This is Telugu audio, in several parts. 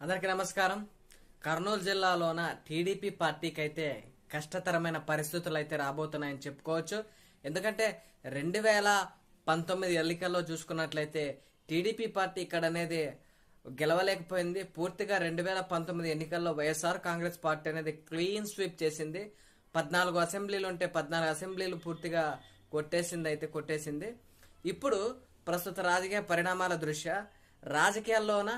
అందరికీ నమస్కారం. కర్నూలు జిల్లాలోన టీడీపీ పార్టీకి అయితే కష్టతరమైన పరిస్థితులు అయితే రాబోతున్నాయని చెప్పుకోవచ్చు. ఎందుకంటే రెండు వేల పంతొమ్మిది ఎన్నికల్లో చూసుకున్నట్లయితే టీడీపీ పార్టీ ఇక్కడ అనేది గెలవలేకపోయింది. పూర్తిగా రెండు వేల పంతొమ్మిది ఎన్నికల్లో వైఎస్ఆర్ కాంగ్రెస్ పార్టీ అనేది క్లీన్ స్వీప్ చేసింది. పద్నాలుగు అసెంబ్లీలు ఉంటే పద్నాలుగు అసెంబ్లీలు పూర్తిగా కొట్టేసింది అయితే కొట్టేసింది. ఇప్పుడు ప్రస్తుత రాజకీయ పరిణామాల దృష్ట్యా రాజకీయాల్లోన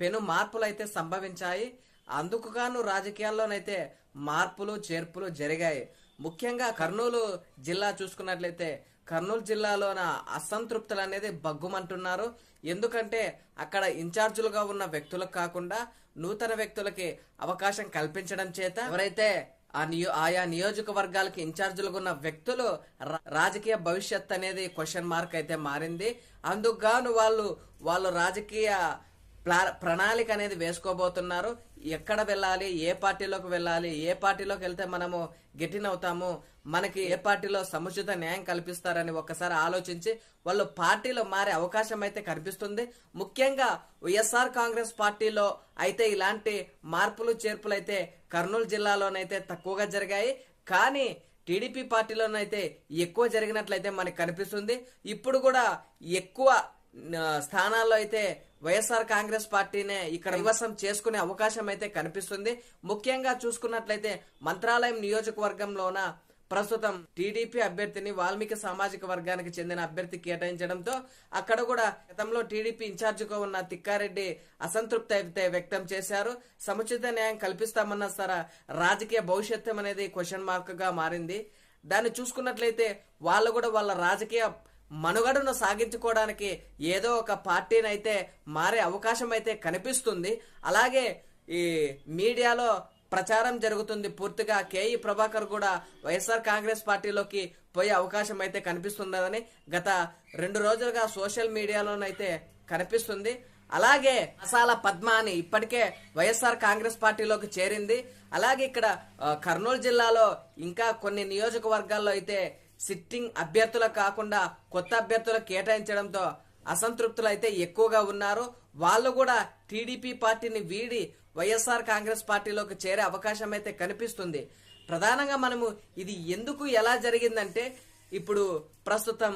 పెను మార్పులు అయితే సంభవించాయి. అందుకు గాను రాజకీయాల్లోనైతే మార్పులు చేర్పులు జరిగాయి. ముఖ్యంగా కర్నూలు జిల్లా చూసుకున్నట్లయితే కర్నూలు జిల్లాలోన అసంతృప్తులు అనేది బగ్గుమంటున్నారు ఎందుకంటే అక్కడ ఇన్ఛార్జులుగా ఉన్న వ్యక్తులకు కాకుండా నూతన వ్యక్తులకి అవకాశం కల్పించడం చేత ఎవరైతే ఆ నియో ఆయా నియోజకవర్గాలకి ఇన్ఛార్జీలుగా ఉన్న వ్యక్తులు రాజకీయ భవిష్యత్ అనేది క్వశ్చన్ మార్క్ అయితే మారింది. అందుకు గాను వాళ్ళు వాళ్ళు రాజకీయ ప్రణాళిక అనేది వేసుకోబోతున్నారు. ఎక్కడ వెళ్ళాలి ఏ పార్టీలోకి వెళ్ళాలి ఏ పార్టీలోకి వెళ్తే మనము గెటిన్ అవుతాము మనకి ఏ పార్టీలో సముచిత న్యాయం కల్పిస్తారని ఒక్కసారి ఆలోచించి వాళ్ళు పార్టీలో మారే అవకాశం అయితే కనిపిస్తుంది. ముఖ్యంగా వైఎస్ఆర్ కాంగ్రెస్ పార్టీలో అయితే ఇలాంటి మార్పులు చేర్పులు అయితే కర్నూలు జిల్లాలోనైతే తక్కువగా జరిగాయి. కానీ టీడీపీ పార్టీలోనైతే ఎక్కువ జరిగినట్లయితే మనకు కనిపిస్తుంది. ఇప్పుడు కూడా ఎక్కువ స్థానాల్లో అయితే వైఎస్ఆర్ కాంగ్రెస్ పార్టీనే ఇక్కడ నివాసం చేసుకునే అవకాశం అయితే కనిపిస్తుంది. ముఖ్యంగా చూసుకున్నట్లయితే మంత్రాలయం నియోజకవర్గంలోన ప్రస్తుతం టీడీపీ అభ్యర్థిని వాల్మీకి సామాజిక వర్గానికి చెందిన అభ్యర్థి కేటాయించడంతో అక్కడ కూడా గతంలో టీడీపీ ఇన్ఛార్జిగా ఉన్న తిక్కారెడ్డి అసంతృప్తి అయితే వ్యక్తం చేశారు. సముచిత న్యాయం కల్పిస్తామన్న సరే రాజకీయ భవిష్యత్తు అనేది క్వశ్చన్ మార్క్గా మారింది. దాన్ని చూసుకున్నట్లయితే వాళ్ళు కూడా వాళ్ళ రాజకీయ మనుగడను సాగించుకోవడానికి ఏదో ఒక పార్టీని అయితే మారే అవకాశం అయితే కనిపిస్తుంది. అలాగే ఈ మీడియాలో ప్రచారం జరుగుతుంది పూర్తిగా. కేఈ ప్రభాకర్ కూడా వైఎస్ఆర్ కాంగ్రెస్ పార్టీలోకి పోయే అవకాశం అయితే కనిపిస్తున్నదని గత రెండు రోజులుగా సోషల్ మీడియాలోనైతే కనిపిస్తుంది. అలాగే మసాలా పద్మ అని ఇప్పటికే వైఎస్ఆర్ కాంగ్రెస్ పార్టీలోకి చేరింది. అలాగే ఇక్కడ కర్నూలు జిల్లాలో ఇంకా కొన్ని నియోజకవర్గాల్లో అయితే సిట్టింగ్ అభ్యర్థుల కాకుండా కొత్త అభ్యర్థులు కేటాయించడంతో అసంతృప్తులు అయితే ఎక్కువగా ఉన్నారు. వాళ్ళు కూడా టీడీపీ పార్టీని వీడి వైఎస్ఆర్ కాంగ్రెస్ పార్టీలోకి చేరే అవకాశం అయితే కనిపిస్తుంది. ప్రధానంగా మనము ఇది ఎందుకు ఎలా జరిగిందంటే ఇప్పుడు ప్రస్తుతం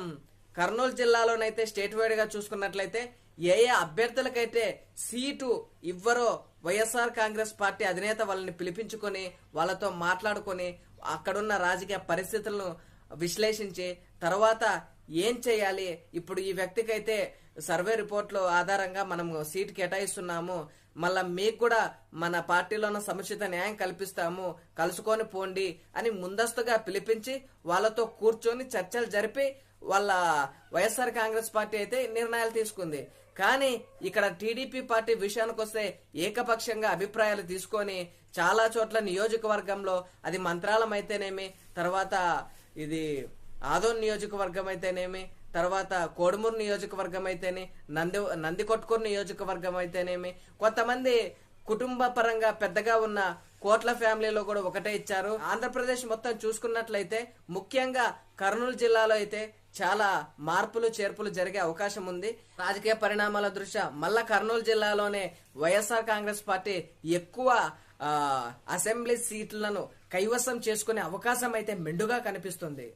కర్నూలు జిల్లాలోనైతే స్టేట్ వైడ్గా చూసుకున్నట్లయితే ఏ ఏ అభ్యర్థులకైతే సీటు ఇవ్వరో వైఎస్ఆర్ కాంగ్రెస్ పార్టీ అధినేత వాళ్ళని పిలిపించుకొని వాళ్ళతో మాట్లాడుకొని అక్కడున్న రాజకీయ పరిస్థితులను విశ్లేషించి తర్వాత ఏం చేయాలి? ఇప్పుడు ఈ వ్యక్తికైతే సర్వే రిపోర్ట్ల ఆధారంగా మనం సీట్ కేటాయిస్తున్నాము. మళ్ళా మీకు కూడా మన పార్టీలో ఉన్న సముచిత న్యాయం కల్పిస్తాము. కలుసుకొని పోండి అని ముందస్తుగా పిలిపించి వాళ్ళతో కూర్చొని చర్చలు జరిపి వాళ్ళ వైఎస్ఆర్ కాంగ్రెస్ పార్టీ అయితే నిర్ణయాలు తీసుకుంది. కానీ ఇక్కడ టీడీపీ పార్టీ విషయానికి వస్తే ఏకపక్షంగా అభిప్రాయాలు తీసుకొని చాలా చోట్ల నియోజకవర్గంలో అది మంత్రాలం అయితేనేమి తర్వాత ఇది ఆదోన్ నియోజకవర్గం అయితేనేమి తర్వాత కోడుమూరు నియోజకవర్గం అయితేనే నంది నందికొట్కూరు నియోజకవర్గం అయితేనేమి కొంతమంది కుటుంబ పరంగా పెద్దగా ఉన్న కోట్ల ఫ్యామిలీలో కూడా ఒకటే ఇచ్చారు. ఆంధ్రప్రదేశ్ మొత్తం చూసుకున్నట్లయితే ముఖ్యంగా కర్నూలు జిల్లాలో అయితే చాలా మార్పులు చేర్పులు జరిగే అవకాశం ఉంది. రాజకీయ పరిణామాల దృష్ట్యా మళ్ళా కర్నూలు జిల్లాలోనే వైఎస్ఆర్ కాంగ్రెస్ పార్టీ ఎక్కువ అసెంబ్లీ సీట్లను కైవసం చేసుకునే అవకాశం అయితే మెండుగా కనిపిస్తుంది.